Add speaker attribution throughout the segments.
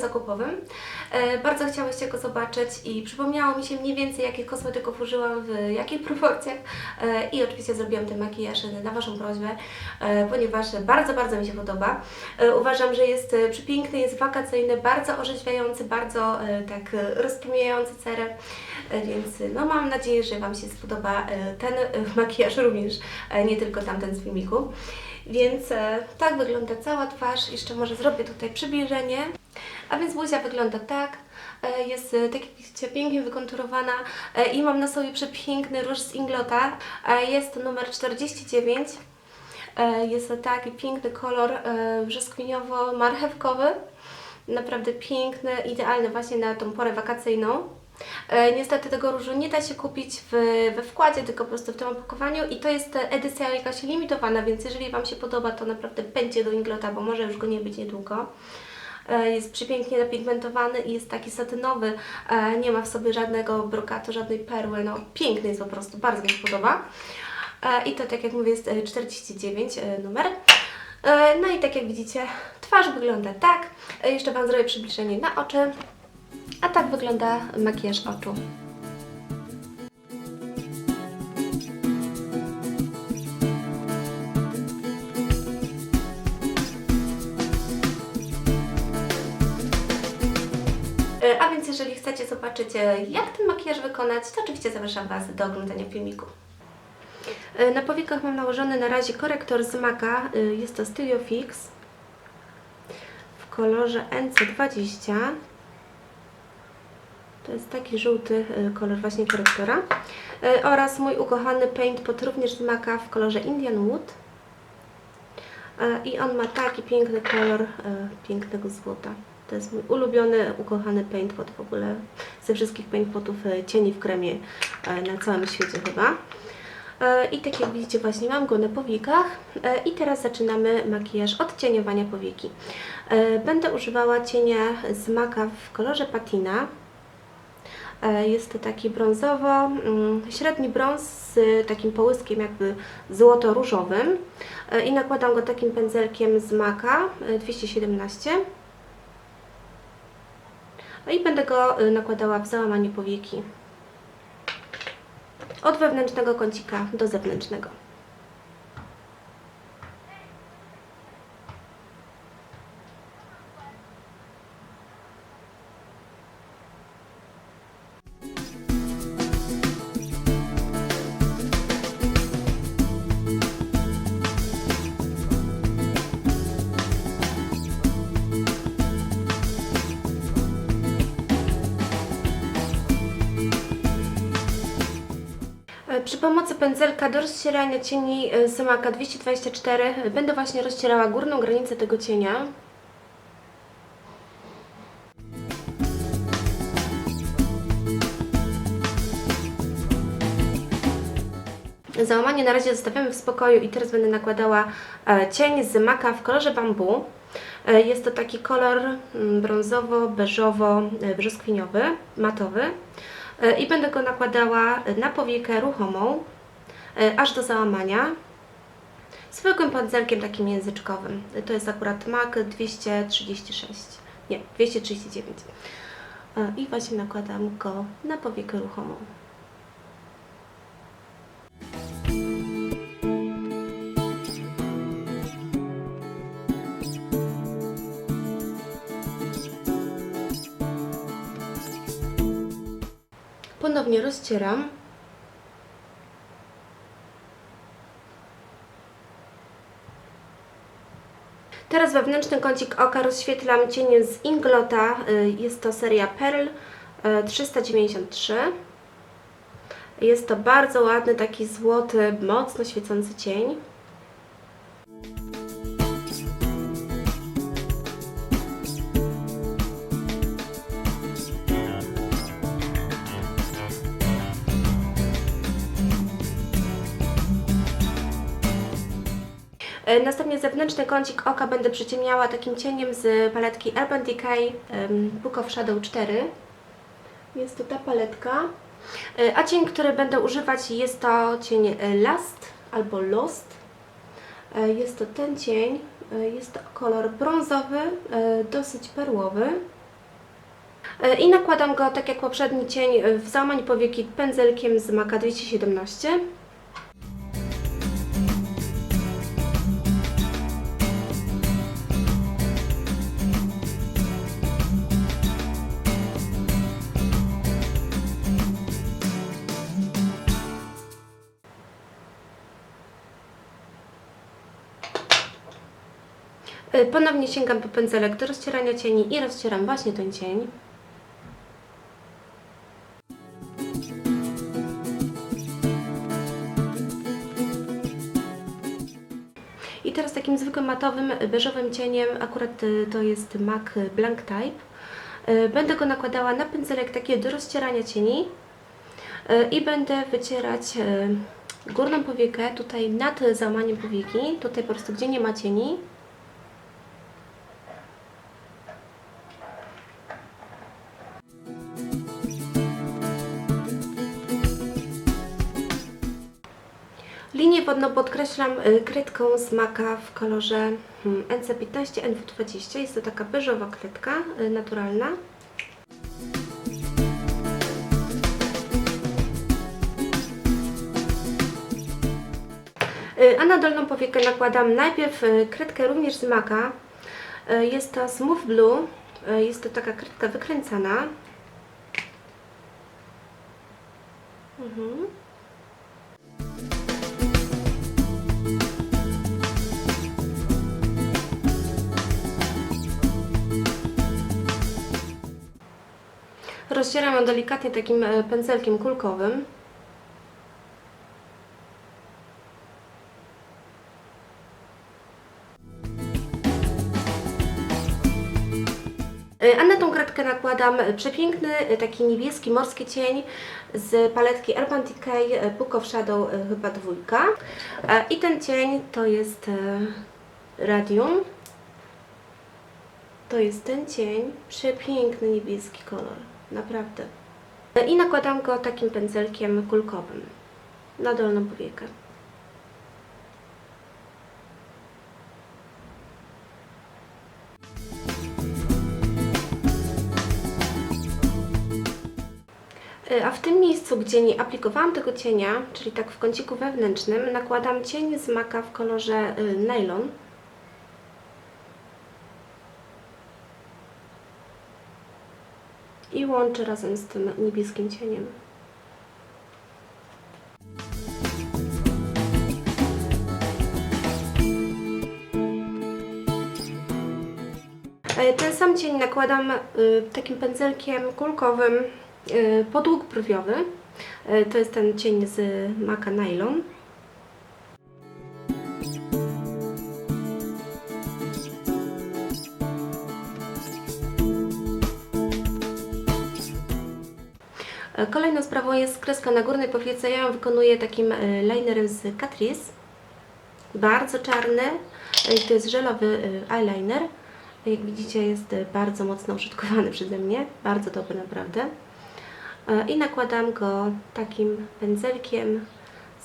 Speaker 1: zakupowym. E, Bardzo chciałyście go zobaczyć i przypomniało mi się mniej więcej, jakich kosmetyków użyłam, w jakich proporcjach E, i oczywiście zrobiłam ten makijaż na Waszą prośbę, e, ponieważ bardzo, bardzo mi się podoba. Uważam, że jest przepiękny, jest wakacyjny, bardzo orzeźwiający, bardzo tak rozpromieniający cerę, więc no mam nadzieję, że Wam się spodoba ten makijaż również, nie tylko tamten z filmiku. Więc e, tak wygląda cała twarz. Jeszcze może zrobię tutaj przybliżenie. A więc buzia wygląda tak. E, Jest, e, tak jak widzicie, pięknie wykonturowana i mam na sobie przepiękny róż z Inglota. Jest to numer 49. E, Jest to taki piękny kolor brzoskwiniowo-marchewkowy. Naprawdę piękny, idealny właśnie na tą porę wakacyjną. E, Niestety tego różu nie da się kupić w, we wkładzie, tylko po prostu w tym opakowaniu i to jest edycja jakaś limitowana, więc jeżeli Wam się podoba, to naprawdę będzie do Inglota, bo może już go nie być niedługo. E, Jest przepięknie napigmentowany i jest taki satynowy, e, nie ma w sobie żadnego brokatu, żadnej perły, no piękny jest po prostu, bardzo mi się podoba. I to tak jak mówię jest e, 49 e, numer. No i tak jak widzicie, twarz wygląda tak. Jeszcze Wam zrobię przybliżenie na oczy. A tak wygląda makijaż oczu. E, A więc jeżeli chcecie zobaczyć, e, jak ten makijaż wykonać, to oczywiście zapraszam Was do oglądania filmiku. E, Na powiekach mam nałożony na razie korektor z Maka. e, Jest to Studio Fix w kolorze NC20. To jest taki żółty e, kolor właśnie korektora. E, Oraz mój ukochany paint pot również z Maka w kolorze Indian Wood. E, I on ma taki piękny kolor pięknego złota. To jest mój ulubiony, ukochany paint pot w ogóle. Ze wszystkich paint potów cieni w kremie na całym świecie chyba. I tak jak widzicie właśnie mam go na powiekach i teraz zaczynamy makijaż odcieniowania powieki. Będę używała cienia z Maka w kolorze patina. E, Jest to taki brązowo, mm, średni brąz z takim połyskiem jakby złoto-różowym. E, i nakładam go takim pędzelkiem z Maka e, 217 No i będę go e, nakładała w załamanie powieki. Od wewnętrznego kącika do zewnętrznego. Przy pomocy pędzelka do rozcierania cieni e, z Maka 224 e, będę właśnie rozcierała górną granicę tego cienia. Załamanie na razie zostawiamy w spokoju i teraz będę nakładała e, cień z Maka w kolorze bambu. E, Jest to taki kolor mm, brązowo-beżowo-brzoskwiniowy, matowy. E, I będę go nakładała na powiekę ruchomą, e, aż do załamania. Zwykłym pędzelkiem takim języczkowym. E, To jest akurat MAC 236, nie, 239. E, I właśnie nakładam go na powiekę ruchomą. Ponownie rozcieram. Teraz wewnętrzny kącik oka rozświetlam cieniem z Inglota. Y, Jest to seria Pearl y, 393. Jest to bardzo ładny, taki złoty, mocno świecący cień. Następnie zewnętrzny kącik oka będę przyciemniała takim cieniem z paletki Urban Decay Book of Shadow 4. Jest to ta paletka. E, A cień, który będę używać jest to cień e, Last albo Lost. E, Jest to ten cień. E, Jest to kolor brązowy, e, e, dosyć perłowy. E, I nakładam go, tak jak poprzedni cień, e, w załamanie powieki pędzelkiem z Maka 217. Ponownie sięgam po pędzelek do rozcierania cieni i rozcieram właśnie ten cień. I teraz takim zwykłym matowym, y, beżowym cieniem, akurat y, to jest MAC Blank Type, y, będę go nakładała na pędzelek takie do rozcierania cieni y, i będę wycierać y, górną powiekę tutaj nad załamaniem powieki, tutaj po prostu gdzie nie ma cieni. Wodną podkreślam y, kredką z maka w kolorze hmm, NC15 NW20. Jest to taka beżowa kredka y, naturalna. Y, A na dolną powiekę nakładam najpierw kredkę również z maka. Jest to Smooth Blue. Jest to taka kredka wykręcana. Mhm. Rozcieram ją delikatnie takim e, pędzelkiem kulkowym. E, A na tą kratkę nakładam e, przepiękny, taki niebieski morski cień z paletki Urban Decay Book of Shadow chyba dwójka. I ten cień to jest Radium. To jest ten cień, przepiękny niebieski kolor, naprawdę. I nakładam go takim pędzelkiem kulkowym na dolną powiekę. Y, A w tym miejscu, gdzie nie aplikowałam tego cienia, czyli tak w kąciku wewnętrznym, nakładam cień z maka w kolorze y, nylon. I łączę razem z tym niebieskim cieniem. E, Ten sam cień nakładam y, takim pędzelkiem kulkowym y, podług brwiowy. E, To jest ten cień z maka nylon. Kolejną sprawą jest kreska na górnej powiece. Ja ją wykonuję takim e, linerem z Catrice. Bardzo czarny. E, To jest żelowy e, eyeliner. Jak widzicie jest bardzo mocno użytkowany przeze mnie. Bardzo dobry naprawdę. I nakładam go takim pędzelkiem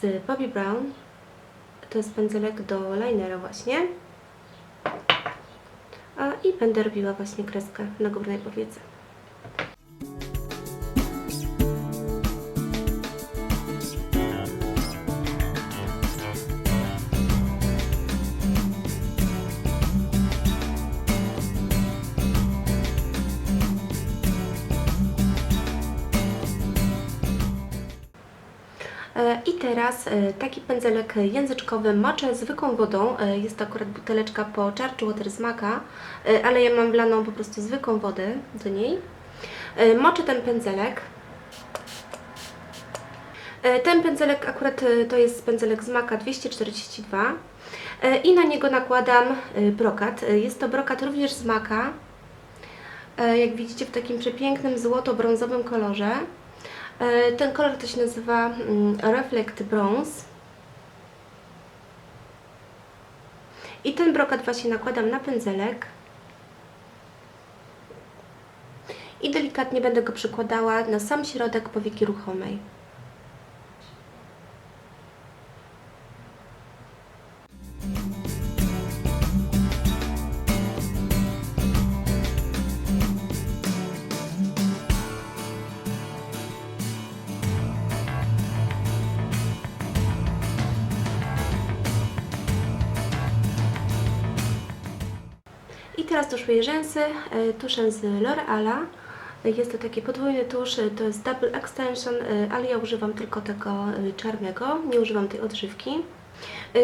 Speaker 1: z Bobbi Brown. To jest pędzelek do linera właśnie. I będę robiła właśnie kreskę na górnej powiece. Teraz e, taki pędzelek języczkowy moczę zwykłą wodą. E, Jest to akurat buteleczka po Charge Water z e, ale ja mam wlaną po prostu zwykłą wodę do niej. Moczę ten pędzelek. Ten pędzelek akurat to jest pędzelek z Maka 242 e, i na niego nakładam brokat. Jest to brokat również z Maka. Jak widzicie w takim przepięknym złoto-brązowym kolorze. E, Ten kolor to się nazywa mm, Reflect Bronze. I ten brokat właśnie nakładam na pędzelek. I delikatnie będę go przykładała na sam środek powieki ruchomej. Tuszuję rzęsy e, tuszem z L'Oreala. Jest to taki podwójny tusz, e, to jest Double Extension, e, ale ja używam tylko tego czarnego, nie używam tej odżywki.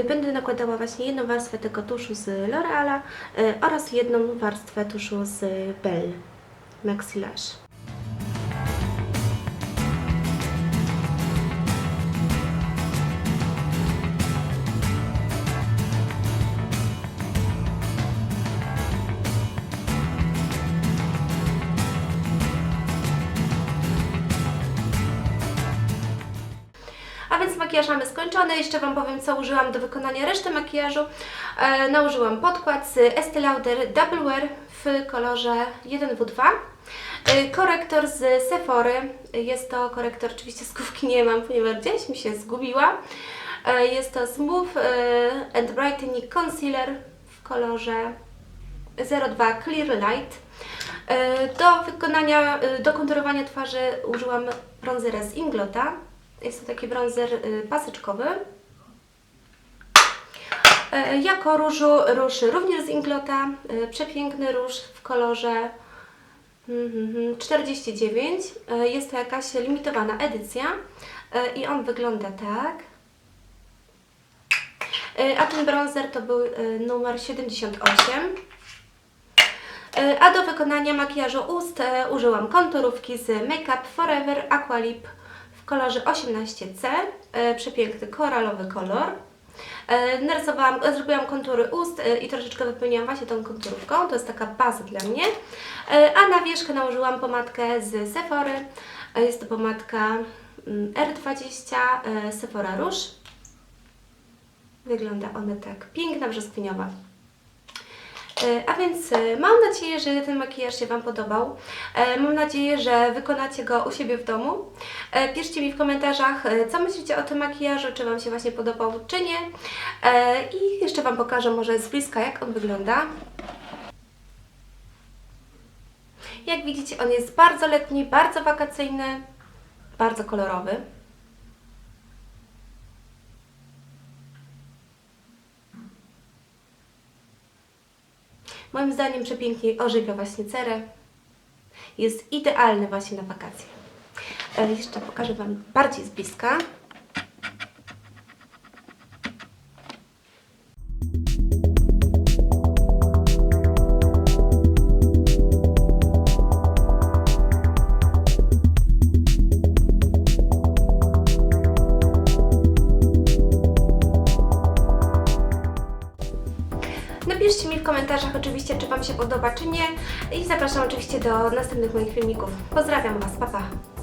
Speaker 1: Będę nakładała właśnie jedną warstwę tego tuszu z L'Oreala oraz jedną warstwę tuszu z Bell Maxi A więc makijaż mamy skończony. Jeszcze Wam powiem, co użyłam do wykonania reszty makijażu. E, nałożyłam podkład z Estee Lauder Double Wear w kolorze 1W2. E, korektor z Sephory. Jest to korektor, oczywiście skówki nie mam, ponieważ gdzieś mi się zgubiła. E, jest to Smooth e, and Brightening Concealer w kolorze 02 Clear Light. Do wykonania, do konturowania twarzy użyłam bronzera z Inglota. Jest to taki bronzer y, paseczkowy. E, Jako różu róż również z Inglota. e, Przepiękny róż w kolorze mhm, 49. E, Jest to jakaś limitowana edycja i on wygląda tak. A ten bronzer to był numer 78. E, A do wykonania makijażu ust użyłam konturówki z Make Up Forever Aqualip kolorze 18C. E, Przepiękny koralowy kolor. E, Narysowałam, e, zrobiłam kontury ust i troszeczkę wypełniłam właśnie tą konturówką. To jest taka baza dla mnie. A na wierzch nałożyłam pomadkę z Sephory. Jest to pomadka mm, R20 e, Sephora Rouge. Wygląda ona tak. Piękna, brzoskwiniowa. E, A więc e, mam nadzieję, że ten makijaż się Wam podobał. E, Mam nadzieję, że wykonacie go u siebie w domu. Piszcie mi w komentarzach, co myślicie o tym makijażu, czy Wam się właśnie podobał, czy nie. I jeszcze Wam pokażę może z bliska, jak on wygląda. Jak widzicie, on jest bardzo letni, bardzo wakacyjny, bardzo kolorowy. Moim zdaniem przepięknie ożywia właśnie cerę. Jest idealny właśnie na wakacje. E, jeszcze pokażę Wam bardziej z bliska. Komentarzach oczywiście, czy Wam się podoba, czy nie. I zapraszam oczywiście do następnych moich filmików. Pozdrawiam Was, pa pa!